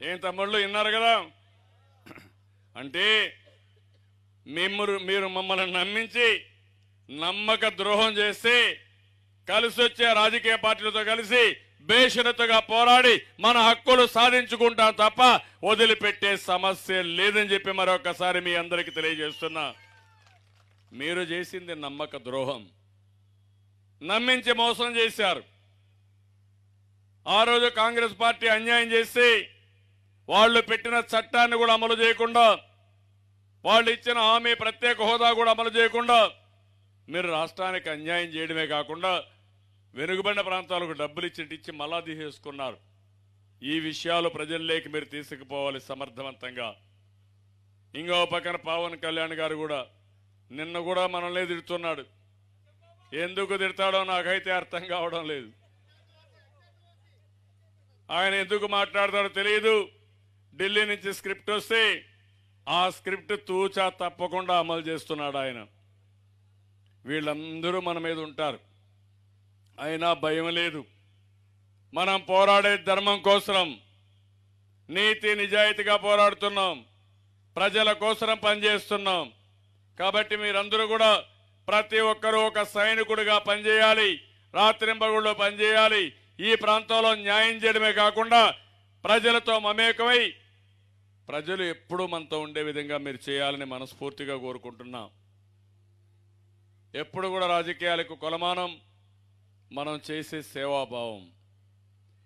ఏం తమ్ముళ్ళు విన్నారు కదా? అంటే మిమ్మరు మీరు మమ్మల్ని నమ్మించి నమ్మక ద్రోహం చేసి కలిసి వచ్చే రాజకీయ పార్టీలతో కలిసి బేషరతుగా పోరాడి మన హక్కులు సాధించుకుంటాం తప్ప వదిలిపెట్టే సమస్య లేదని చెప్పి మరొకసారి మీ అందరికీ తెలియజేస్తున్నా. మీరు చేసింది నమ్మక ద్రోహం. నమ్మించి మోసం చేశారు. ఆ రోజు కాంగ్రెస్ పార్టీ అన్యాయం చేసి వాళ్ళు పెట్టిన చట్టాన్ని కూడా అమలు చేయకుండా వాళ్ళు ఇచ్చిన హామీ ప్రత్యేక హోదా కూడా అమలు చేయకుండా మీరు రాష్ట్రానికి అన్యాయం చేయడమే కాకుండా వెనుకబడిన ప్రాంతాలకు డబ్బులు ఇచ్చి మళ్ళా తీసేసుకున్నారు. ఈ విషయాలు ప్రజల్లోకి మీరు తీసుకుపోవాలి సమర్థవంతంగా. ఇంకో పక్కన పవన్ కళ్యాణ్ గారు కూడా నిన్న కూడా మనల్ని తిడుతున్నాడు ఎందుకు తిడతాడో నాకైతే అర్థం కావడం లేదు. ఆయన ఎందుకు మాట్లాడతాడో తెలియదు. ఢిల్లీ నుంచి స్క్రిప్ట్ వస్తే ఆ స్క్రిప్ట్ తూచా తప్పకుండా అమలు చేస్తున్నాడు ఆయన. వీళ్ళందరూ మన మీద ఉంటారు. అయినా భయం లేదు. మనం పోరాడే ధర్మం కోసం నీతి నిజాయితీగా పోరాడుతున్నాం. ప్రజల కోసం పనిచేస్తున్నాం. కాబట్టి మీరందరూ కూడా ప్రతి ఒక్కరూ ఒక సైనికుడిగా పనిచేయాలి రాత్రింబగుళ్ళు పనిచేయాలి. ఈ ప్రాంతంలో న్యాయం చేయడమే కాకుండా ప్రజలతో మమేకమై ప్రజలు ఎప్పుడూ మనతో ఉండే విధంగా మీరు చేయాలని మనస్ఫూర్తిగా కోరుకుంటున్నాం. ఎప్పుడు కూడా రాజకీయాలకు కొలమానం మనం చేసే సేవాభావం.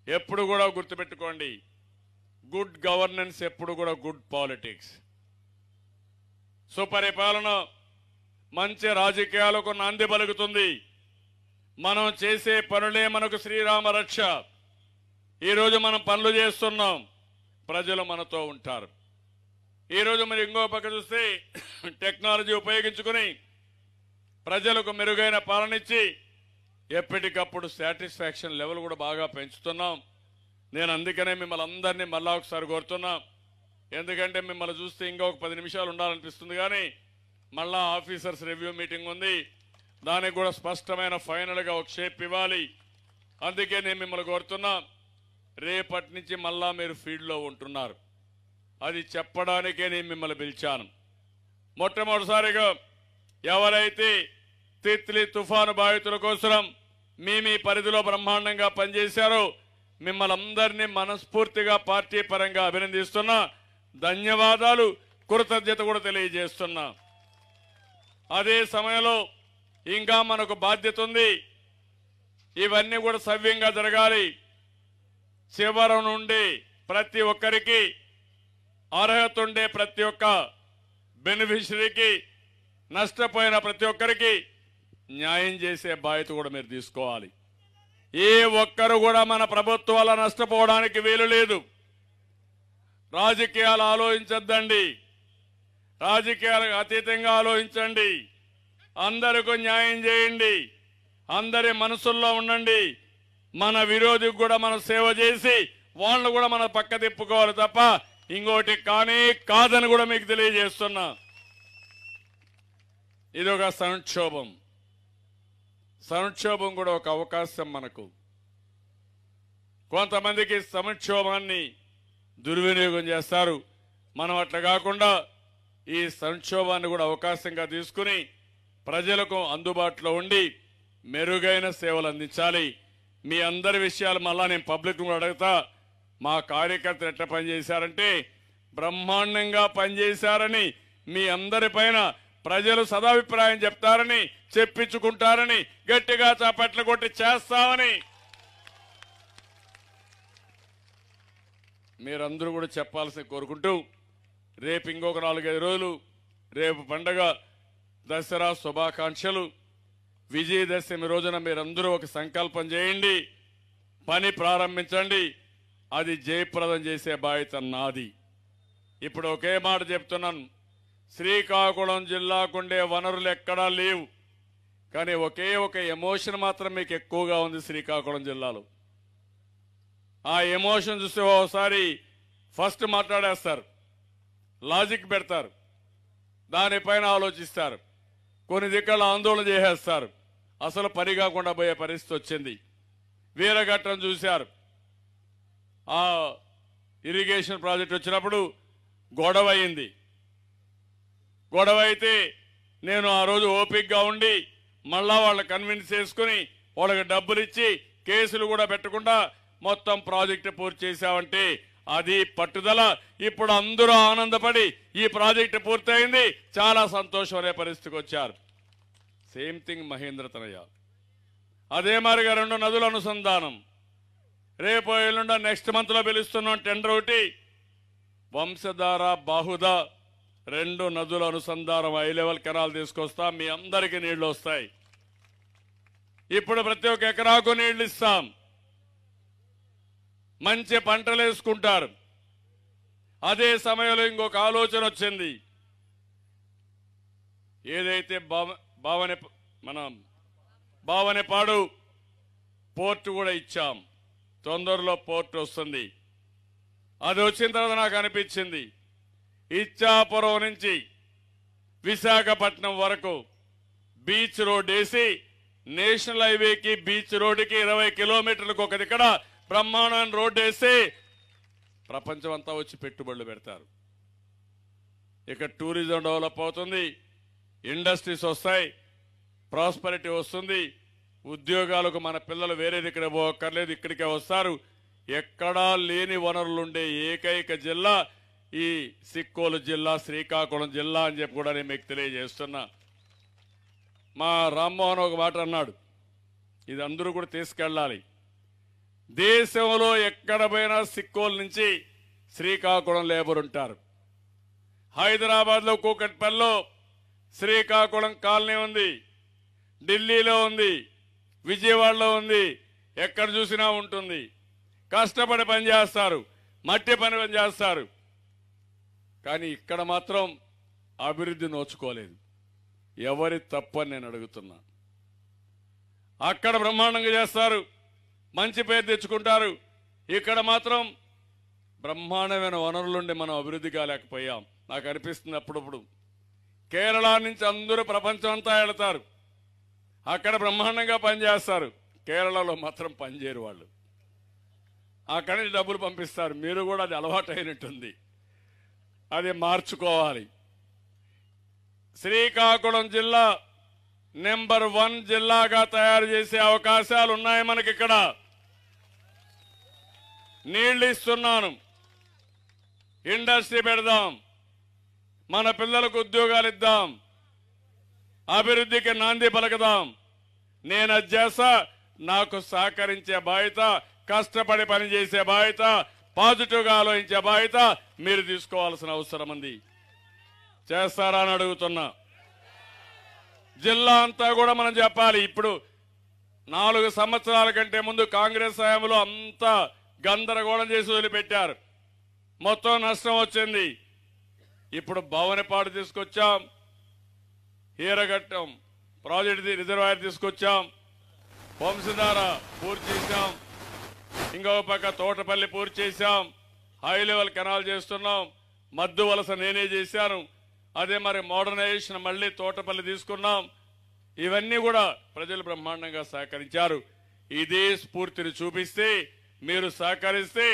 ఎప్పుడు కూడా గుర్తుపెట్టుకోండి గుడ్ గవర్నెన్స్ ఎప్పుడు కూడా గుడ్ పాలిటిక్స్. సుపరిపాలన మంచి రాజకీయాలకు నాంది పలుకుతుంది. మనం చేసే పనులే మనకు శ్రీరామ రక్ష. ఈరోజు మనం పనులు చేస్తున్నాం. ప్రజలు మనతో ఉంటారు. ఈరోజు మరి ఇంకో పక్క చూస్తే టెక్నాలజీ ఉపయోగించుకుని ప్రజలకు మెరుగైన పాలనిచ్చి ఎప్పటికప్పుడు సాటిస్ఫాక్షన్ లెవెల్ కూడా బాగా పెంచుతున్నాం. నేను అందుకనే మిమ్మల్ని అందరినీ మళ్ళా ఒకసారి కోరుతున్నా. ఎందుకంటే మిమ్మల్ని చూస్తే ఇంకా ఒక పది నిమిషాలు ఉండాలనిపిస్తుంది కానీ మళ్ళా ఆఫీసర్స్ రివ్యూ మీటింగ్ ఉంది. దానికి కూడా స్పష్టమైన ఫైనల్గా ఒక షేప్ ఇవ్వాలి. అందుకే నేను మిమ్మల్ని కోరుతున్నా రేపటి నుంచి మళ్ళా మీరు ఫీల్డ్లో ఉంటున్నారు. అది చెప్పడానికే నేను మిమ్మల్ని పిలిచాను. మొట్టమొదటిసారిగా ఎవరైతే తిత్లీ తుఫాను బాధితుల కోసం మీ మీ పరిధిలో బ్రహ్మాండంగా పనిచేశారో మిమ్మల్ని అందరినీ మనస్ఫూర్తిగా పార్టీ పరంగా అభినందిస్తున్నా. ధన్యవాదాలు. కృతజ్ఞత కూడా తెలియజేస్తున్నా. అదే సమయంలో ఇంకా మనకు బాధ్యత ఉంది. ఇవన్నీ కూడా సవ్యంగా జరగాలి. చివరి నుండి ప్రతి ఒక్కరికి అర్హత ఉండే ప్రతి ఒక్క బెనిఫిషరీకి నష్టపోయిన ప్రతి ఒక్కరికి న్యాయం చేసే బాధ్యత కూడా మీరు తీసుకోవాలి. ఏ ఒక్కరు కూడా మన ప్రభుత్వాల నష్టపోవడానికి వీలు లేదు. రాజకీయాలు ఆలోచించద్దండి. రాజకీయాలకు అతీతంగా ఆలోచించండి. అందరికీ న్యాయం చేయండి. అందరి మనసుల్లో ఉండండి. మన విరోధికి కూడా మనం సేవ చేసి వాళ్ళు కూడా మన పక్క తిప్పుకోవాలి తప్ప ఇంకోటి కానీ కాదని కూడా మీకు తెలియజేస్తున్నా. ఇది ఒక సంక్షోభం. సంక్షోభం కూడా ఒక అవకాశం మనకు. కొంతమందికి సంక్షోభాన్ని దుర్వినియోగం చేస్తారు. మనం అట్లా కాకుండా ఈ సంక్షోభాన్ని కూడా అవకాశంగా తీసుకుని ప్రజలకు అందుబాటులో ఉండి మెరుగైన సేవలు అందించాలి. మీ అందరి విషయాలు మళ్ళా నేను పబ్లిక్ కూడా అడుగుతా. మా కార్యకర్తలు ఎట్లా పనిచేశారంటే బ్రహ్మాండంగా పనిచేశారని మీ అందరి పైన ప్రజలు సదాభిప్రాయం చెప్తారని చెప్పించుకుంటారని గట్టిగా చాపట్లు కొట్టి చేస్తామని. మీరందరూ కూడా చెప్పాల్సి కోరుకుంటూ రేపు ఇంకొక నాలుగైదు రోజులు రేపు పండగ దసరా శుభాకాంక్షలు. విజయదశమి రోజున మీరందరూ ఒక సంకల్పం చేయండి పని ప్రారంభించండి అది జయప్రదం చేసే బాధ్యత నాది. ఇప్పుడు ఒకే మాట చెప్తున్నాను శ్రీకాకుళం జిల్లాకుండే వనరులు ఎక్కడా లేవు కానీ ఒకే ఒక ఎమోషన్ మాత్రం మీకు ఎక్కువగా ఉంది శ్రీకాకుళం జిల్లాలో. ఆ ఎమోషన్ చూస్తే ఒకసారి ఫస్ట్ మాట్లాడేస్తారు లాజిక్ పెడతారు. దానిపైన ఆలోచిస్తారు. కొన్ని దిక్కల ఆందోళన చేసేస్తారు. అసలు పని కాకుండా పోయే పరిస్థితి వచ్చింది. వీరఘట్టం చూశారు. ఆ ఇరిగేషన్ ప్రాజెక్ట్ వచ్చినప్పుడు గొడవ అయింది. గొడవ అయితే నేను ఆ రోజు ఓపిక్గా ఉండి మళ్ళా వాళ్ళని కన్విన్స్ చేసుకుని వాళ్ళకి డబ్బులు ఇచ్చి కేసులు కూడా పెట్టకుండా మొత్తం ప్రాజెక్టు పూర్తి చేశామంటే అది పట్టుదల. ఇప్పుడు అందరూ ఆనందపడి ఈ ప్రాజెక్టు పూర్తయింది. చాలా సంతోషం అనే పరిస్థితికి వచ్చారు. సేమ్ థింగ్ మహేంద్ర తనయ అదే మారిగా రెండు నదుల అనుసంధానం. రేపు ఎల్లుండ నెక్స్ట్ మంత్లో పిలుస్తున్నాం టెండర్ ఒకటి. వంశధార బాహుద రెండు నదుల అనుసంధానం హై లెవెల్ కెనాల్ తీసుకొస్తాం. మీ అందరికీ నీళ్ళు వస్తాయి. ఇప్పుడు ప్రతి ఒక్క ఎకరాకు నీళ్ళు ఇస్తాం. మంచి పంటలు వేసుకుంటారు. అదే సమయంలో ఇంకొక ఆలోచన వచ్చింది. ఏదైతే బావ బావని మన భావనపాడు పోర్ట్ కూడా ఇచ్చాం. తొందరలో పోర్ట్ వస్తుంది. అది వచ్చిన తర్వాత నాకు అనిపించింది. ఇచ్చాపురం నుంచి విశాఖపట్నం వరకు బీచ్ రోడ్ వేసి నేషనల్ హైవేకి బీచ్ రోడ్డుకి ఇరవై కిలోమీటర్లకు ఒక ఇక్కడ బ్రహ్మాండమైన రోడ్డు వేసి ప్రపంచం అంతా వచ్చి పెట్టుబడులు పెడతారు. ఇక టూరిజం డెవలప్ అవుతుంది ఇండస్ట్రీస్ వస్తాయి ప్రాస్పరిటీ వస్తుంది ఉద్యోగాలకు మన పిల్లలు వేరే దగ్గర పోక్కర్లేదు ఇక్కడికే వస్తారు. ఎక్కడా లేని వనరులుండే ఏకైక జిల్లా ఈ సిక్కోలు జిల్లా శ్రీకాకుళం జిల్లా అని చెప్పి కూడా నేను మీకు తెలియజేస్తున్నా. మా రామ్మోహన్ ఒక మాట అన్నాడు. ఇది అందరూ కూడా తీసుకెళ్ళాలి. దేశంలో ఎక్కడ పోయినా సిక్కోలు నుంచి శ్రీకాకుళం లేబర్ ఉంటారు. హైదరాబాద్లో కూకట్పల్లిలో శ్రీకాకుళం కాలనీ ఉంది. ఢిల్లీలో ఉంది. విజయవాడలో ఉంది. ఎక్కడ చూసినా ఉంటుంది. కష్టపడి పని చేస్తారు. మట్టి పని పని చేస్తారు. కానీ ఇక్కడ మాత్రం అభివృద్ధి నోచుకోలేదు. ఎవరి తప్పని నేను అడుగుతున్నా. అక్కడ బ్రహ్మాండంగా చేస్తారు. మంచి పేరు తెచ్చుకుంటారు. ఇక్కడ మాత్రం బ్రహ్మాండమైన వనరులుండి మనం అభివృద్ధి కాలేకపోయాం. నాకు అనిపిస్తుంది అప్పుడప్పుడు. కేరళ నుంచి అందరూ ప్రపంచం అంతా వెళతారు అక్కడ బ్రహ్మాండంగా పనిచేస్తారు. కేరళలో మాత్రం పనిచేయరు వాళ్ళు. అక్కడి నుంచి డబ్బులు పంపిస్తారు. మీరు కూడా అది అలవాటు అయినట్టుంది అది మార్చుకోవాలి. శ్రీకాకుళం జిల్లా నెంబర్ వన్ జిల్లాగా తయారు చేసే అవకాశాలు ఉన్నాయి మనకి ఇక్కడ నీళ్ళు ఇస్తున్నాను ఇండస్ట్రీ పెడదాం. మన పిల్లలకు ఉద్యోగాలు ఇద్దాం. అభివృద్ధికి నాంది పలకదాం. నేను అది చేస్తా. నాకు సహకరించే బాధ్యత కష్టపడి పనిచేసే బాధ్యత పాజిటివ్గా ఆలోచించే బాధ్యత మీరు తీసుకోవాల్సిన అవసరం ఉంది. చేస్తారా అని అడుగుతున్నా. జిల్లా అంతా కూడా మనం చెప్పాలి. ఇప్పుడు నాలుగు సంవత్సరాల కంటే ముందు కాంగ్రెస్ హయాంలో అంతా గందరగోళం చేసి వదిలిపెట్టారు. మొత్తం నష్టం వచ్చింది. ఇప్పుడు భవనపాడు తీసుకొచ్చాం. హీరఘట్టం ప్రాజెక్ట్ రిజర్వాయర్ తీసుకొచ్చాం. వంశధార పూర్తి చేశాం. ఇంకొక పక్క తోటపల్లి పూర్తి చేశాం. హై లెవెల్ కెనాల్ చేస్తున్నాం. మద్దు వలస నేనే చేశాను. అదే మరి మోడర్నైజేషన్ మళ్ళీ తోటపల్లి తీసుకున్నాం. ఇవన్నీ కూడా ప్రజలు బ్రహ్మాండంగా సహకరించారు. ఇదే స్ఫూర్తిని చూపిస్తే మీరు సహకరిస్తే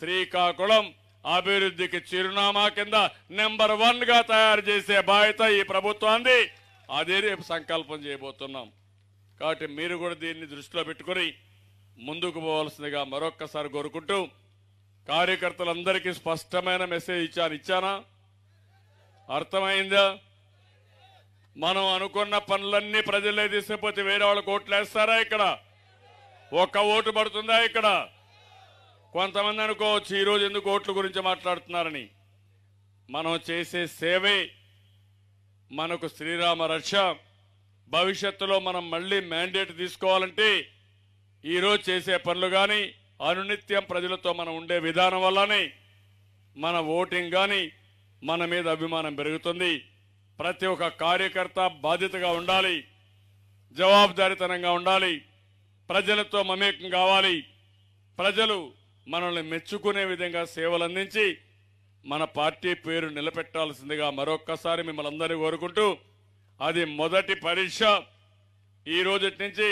శ్రీకాకుళం అభివృద్ధికి చిరునామా కింద నెంబర్ వన్గా తయారు చేసే బాధ్యత ఈ ప్రభుత్వాన్ని అదే రేపు సంకల్పం చేయబోతున్నాం. కాబట్టి మీరు కూడా దీన్ని దృష్టిలో పెట్టుకొని ముందుకు పోవాల్సిందిగా మరొక్కసారి కోరుకుంటూ కార్యకర్తలందరికీ స్పష్టమైన మెసేజ్ ఇచ్చాను. ఇచ్చానా? అర్థమైందా? మనం అనుకున్న పనులన్నీ ప్రజలే తీసుకుపోతే వేరే వాళ్ళు కోట్లు వేస్తారా ఇక్కడ? ఒక్క ఓటు పడుతుందా ఇక్కడ? కొంతమంది అనుకోవచ్చు ఈరోజు ఎందుకు ఓట్ల గురించి మాట్లాడుతున్నారని. మనం చేసే సేవే మనకు శ్రీరామ రక్ష. భవిష్యత్తులో మనం మళ్ళీ మ్యాండేట్ తీసుకోవాలంటే ఈరోజు చేసే పనులు కానీ అనునిత్యం ప్రజలతో మనం ఉండే విధానం వల్లనే మన ఓటింగ్ కానీ మన మీద అభిమానం పెరుగుతుంది. ప్రతి ఒక్క కార్యకర్త బాధ్యతగా ఉండాలి. జవాబుదారితనంగా ఉండాలి. ప్రజలతో మమేకం కావాలి. ప్రజలు మనల్ని మెచ్చుకునే విధంగా సేవలు అందించి మన పార్టీ పేరు నిలబెట్టాల్సిందిగా మరొక్కసారి మిమ్మల్ని అందరినీ కోరుకుంటూ అది మొదటి పరీక్ష. ఈ రోజు నుంచి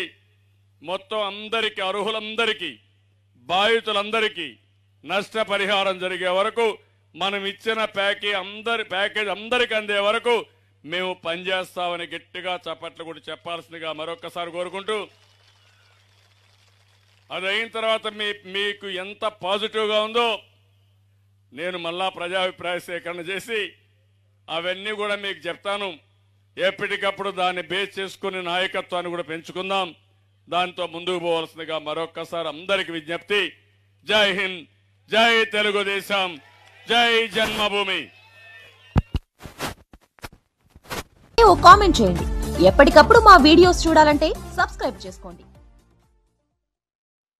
మొత్తం అందరికీ అర్హులందరికీ బాధితులందరికీ నష్టపరిహారం జరిగే వరకు మనం ఇచ్చిన ప్యాకేజ్ అందరి ప్యాకేజ్ అందరికి అందే వరకు మేము పనిచేస్తామని గట్టిగా చప్పట్లు కూడా చెప్పాల్సిందిగా మరొక్కసారి కోరుకుంటూ అది అయిన తర్వాత మీ మీకు ఎంత పాజిటివ్గా ఉందో నేను మళ్ళా ప్రజాభిప్రాయ సేకరణ చేసి అవన్నీ కూడా మీకు చెప్తాను. ఎప్పటికప్పుడు దాన్ని బేస్ చేసుకుని నాయకత్వాన్ని కూడా పెంచుకుందాం. దాంతో ముందుకు పోవాల్సిందిగా మరొక్కసారి అందరికి విజ్ఞప్తి. జై హింద్ జై తెలుగుదేశం జై జన్మభూమి. కామెంట్ చేయండి. ఎప్పటికప్పుడు మా వీడియోస్ చూడాలంటే సబ్స్క్రైబ్ చేసుకోండి.